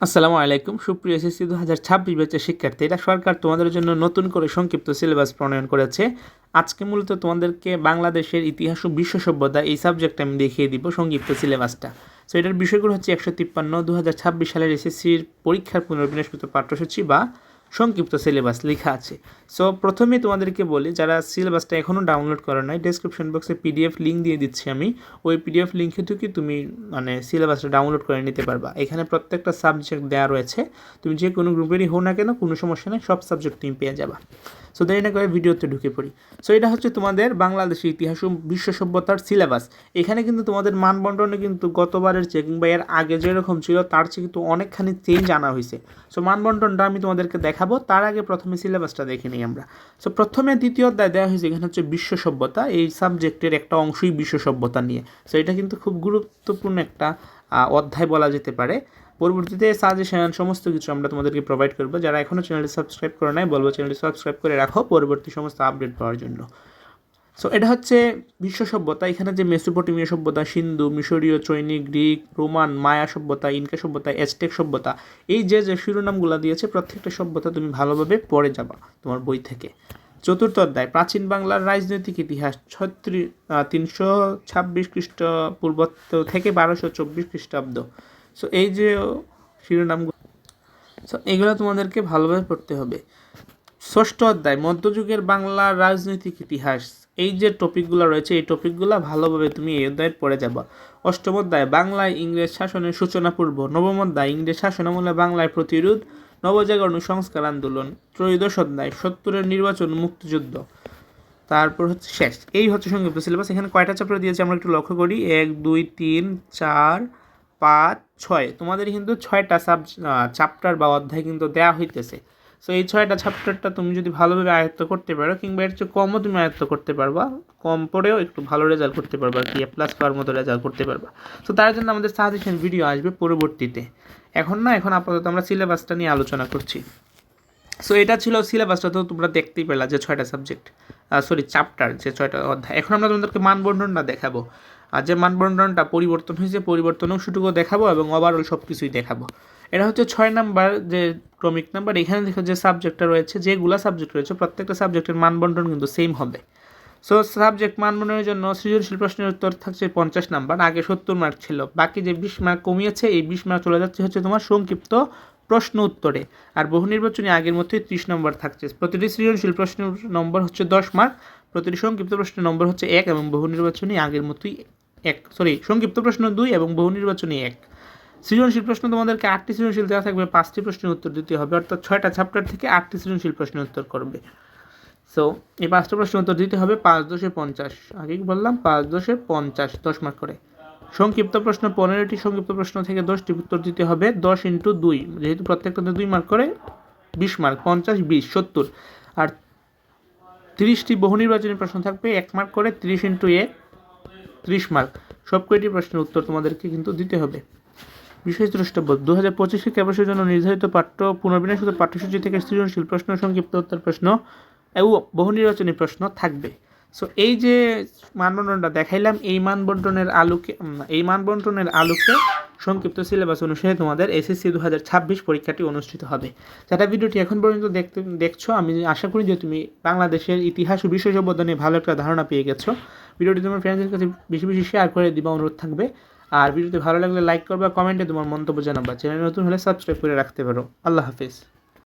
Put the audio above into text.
আসসালামু আলাইকুম। সুপ্রিয় এসএসসি দু হাজার ছাব্বিশ ব্যাচের শিক্ষার্থীরা সরকার তোমাদের জন্য নতুন করে সংক্ষিপ্ত সিলেবাস প্রণয়ন করেছে। আজকে মূলত তোমাদেরকে বাংলাদেশের ইতিহাস ও বিশ্ব সভ্যতা এই সাবজেক্ট আমি দেখিয়ে দিব সংক্ষিপ্ত সিলেবাসটা। সো এটার বিষয়গুলো হচ্ছে একশো তিপ্পান্ন দু হাজার ছাব্বিশ সালের এসএসসির পরীক্ষার পুনর্বিন্যাসকৃত পাঠ্যসূচি বা সংক্ষিপ্ত সিলেবাস লেখা আছে। সো প্রথমে তোমাদেরকে বলি, যারা সিলেবাসটা এখনও ডাউনলোড করে নাই ডেসক্রিপশন বক্সে পিডিএফ লিঙ্ক দিয়ে দিচ্ছি আমি। ওই পিডিএফ লিঙ্কে থেকে তুমি মানে সিলেবাসটা ডাউনলোড করে নিতে পারবা। এখানে প্রত্যেকটা সাবজেক্ট দেওয়া রয়েছে। তুমি যে কোনো গ্রুপেরই হো না কেন, কোনো সমস্যা নেই, সব সাবজেক্ট তুমি পেয়ে যাবা। সো দেরি না করে ভিডিওতে ঢুকে পড়ি। সো এটা হচ্ছে তোমাদের বাংলাদেশের ইতিহাস ও বিশ্ব সভ্যতার সিলেবাস এখানে কিন্তু তোমাদের মানবন্টনে কিন্তু গতবারের চেয়ে কিংবা এর আগে যেরকম ছিল, তার চেয়ে কিন্তু অনেকখানি চেঞ্জ আনা হয়েছে। সো মানবন্টনটা আমি তোমাদেরকে দেখাবো, তার আগে প্রথমে সিলেবাসটা দেখে নিই আমরা। সো প্রথমে দ্বিতীয় অধ্যায় দেওয়া হয়েছে, এখানে হচ্ছে বিশ্ব সভ্যতা। এই সাবজেক্টের একটা অংশই বিশ্ব সভ্যতা নিয়ে। সো এটা কিন্তু খুব গুরুত্বপূর্ণ একটা অধ্যায় বলা যেতে পারে। পরবর্তীতে সাজেশন সমস্ত কিছু আমরা তোমাদেরকে প্রোভাইড করব। যারা এখনও চ্যানেলটি সাবস্ক্রাইব করে নাই, বলব চ্যানেলটি সাবস্ক্রাইব করে রাখো পরবর্তী সমস্ত আপডেট পাওয়ার জন্য। সো এটা হচ্ছে বিশ্ব সভ্যতা। এখানে যে মেসোপটেমীয় সভ্যতা, সিন্ধু, মিশরীয়, চৈনিক, গ্রিক, রোমান, মায়া সভ্যতা, ইনকা সভ্যতা অ্যাজটেক সভ্যতা, এই যে যে শিরোনামগুলো দিয়েছে, প্রত্যেকটা সভ্যতা তুমি ভালোভাবে পড়ে যাবা তোমার বই থেকে। চতুর্থ অধ্যায়, প্রাচীন বাংলার রাজনৈতিক ইতিহাস ছত্রিশ তিনশো ছাব্বিশ খ্রিস্টপূর্ব থেকে বারোশো চব্বিশ খ্রিস্টাব্দ। সো এই যে শিরোনামগুলো সো এগুলো তোমাদেরকে ভালোভাবে পড়তে হবে। ষষ্ঠ অধ্যায়, মধ্যযুগের বাংলার রাজনৈতিক ইতিহাস। এই যে টপিকগুলো রয়েছে, এই টপিকগুলো ভালোভাবে তুমি এই অধ্যায়ে পড়ে যাবা। অষ্টম অধ্যায়, বাংলায় ইংরেজ শাসনের সূচনা পূর্ব। নবম অধ্যায়, ইংরেজ শাসনামলে বাংলায় প্রতিরোধ, নবজাগরণ সংস্কার আন্দোলন। ত্রয়োদশ অধ্যায়, সত্তরের নির্বাচন মুক্তিযুদ্ধ। তারপর হচ্ছে শেষ। এই হচ্ছে সংক্ষিপ্ত সিলেবাস এখানে কয়টা চ্যাপ্টার দিয়েছে আমরা একটু লক্ষ্য করি। এক, দুই, তিন, চার পাঁচ, ছয়। তোমাদের কিন্তু ছয়টা সাব চ্যাপ্টার বা অধ্যায় কিন্তু দেওয়া হইতেছে। সো এই ছয়টা চ্যাপ্টারটা তুমি যদি ভালোভাবে আয়ত্ত করতে পারো, কিংবা এর চেয়ে কমও তুমি আয়ত্ত করতে পারবা, কম পড়েও একটু ভালো রেজাল্ট করতে পারবা কি এ প্লাস পাওয়ার মতো রেজাল্ট করতে পারবা। তো তার জন্য আমাদের সাজেশন ভিডিও আসবে পরবর্তীতে। এখন না, এখন আপাতত আমরা সিলেবাসটা নিয়ে আলোচনা করছি। সো এটা ছিল সিলেবাসটা তো তোমরা দেখতেই পেলা যে ছয়টা সাবজেক্ট সরি চ্যাপ্টার যে ছয়টা অধ্যায়। এখন আমরা তোমাদেরকে মানবন্ধনটা দেখাবো। আর যে মানবন্ধনটা পরিবর্তন হয়েছে, পরিবর্তন অংশটুকু দেখাবো এবং ওভারঅল সব কিছুই দেখাবো। এটা হচ্ছে ছয় নাম্বার যে ক্রমিক নাম্বার, এখানে দেখো যে সাবজেক্টটা রয়েছে, যেগুলা সাবজেক্ট রয়েছে, প্রত্যেকটা সাবজেক্টের মানবন্ধন কিন্তু সেম হবে। সো সাবজেক্ট মানবন্ধনের জন্য সৃজনশীল প্রশ্নের উত্তর থাকছে পঞ্চাশ নাম্বার, আগে সত্তর মার্ক ছিল, বাকি যে বিশ মার্ক কমিয়েছে, এই বিশ মার্ক চলে যাচ্ছে হচ্ছে তোমার সংক্ষিপ্ত প্রশ্ন উত্তরে। আর বহু নির্বাচনী আগের মধ্যেই ত্রিশ নম্বর থাকছে। প্রতিটি সৃজনশীল প্রশ্নের নম্বর হচ্ছে দশ মার্ক প্রতিটি সংক্ষিপ্ত প্রশ্নের নম্বর হচ্ছে এক এবং বহু নির্বাচনী আগের মতোই এক সরি সংক্ষিপ্ত প্রশ্ন দুই এবং বহু নির্বাচনী এক। সৃজনশীল প্রশ্ন তোমাদেরকে আটটি সৃজনশীল দেওয়া থাকবে, পাঁচটি প্রশ্নের উত্তর দিতে হবে, অর্থাৎ ছয়টা চ্যাপ্টার থেকে আটটি সৃজনশীল প্রশ্নের উত্তর করবে। সো এই পাঁচটা প্রশ্নের উত্তর দিতে হবে পাঁচ দশে পঞ্চাশ। আগে বললাম পাঁচ দশে পঞ্চাশ, দশ মার্ক করে। সংক্ষিপ্ত প্রশ্ন পনেরোটি, সংক্ষিপ্ত প্রশ্ন থেকে দশটি উত্তর দিতে হবে, দশ ইন্টু দুই। যেহেতু প্রত্যেকটাতে দুই মার্ক করে, বিশ মার্ক পঞ্চাশ, বিশ, সত্তর। আর তিরিশটি বহু নির্বাচনী প্রশ্ন থাকবে, এক মার্ক করে তিরিশ ইন্টু এক। ত্রিশ মার্ক। সব কয়টি প্রশ্নের উত্তর তোমাদেরকে কিন্তু দিতে হবে। বিশেষ দ্রষ্টব্য দু হাজার পঁচিশ শিক্ষাবর্ষের জন্য নির্ধারিত পাঠ্য পুনর্বিন্যাসিত পাঠ্যসূচি থেকে সৃজনশীল প্রশ্ন, সংক্ষিপ্ত উত্তর প্রশ্ন এবং বহু নির্বাচনী প্রশ্ন থাকবে। সো এই যে মানবন্টনটা দেখাইলাম, এই মানবন্টনের আলোকে এই মানবন্টনের আলোকে সংক্ষিপ্ত সিলেবাস অনুসারে তোমাদের এসএসসি দু হাজার ছাব্বিশ পরীক্ষাটি অনুষ্ঠিত হবে। যারা ভিডিওটি এখন পর্যন্ত দেখতে, দেখছ, আমি আশা করি যে তুমি বাংলাদেশের ইতিহাস ও সভ্যতা নিয়ে ভালো একটা ধারণা পেয়ে গেছো। ভিডিওটি তোমার ফ্রেন্ডসদের কাছে বেশি বেশি শেয়ার করে দিবা, অনুরোধ থাকবে। আর ভিডিওটি ভালো লাগলে লাইক করবা কমেন্টে তোমার মন্তব্য জানাবা। চ্যানেল নতুন হলে সাবস্ক্রাইব করে রাখতে পারো। আল্লাহ হাফিজ।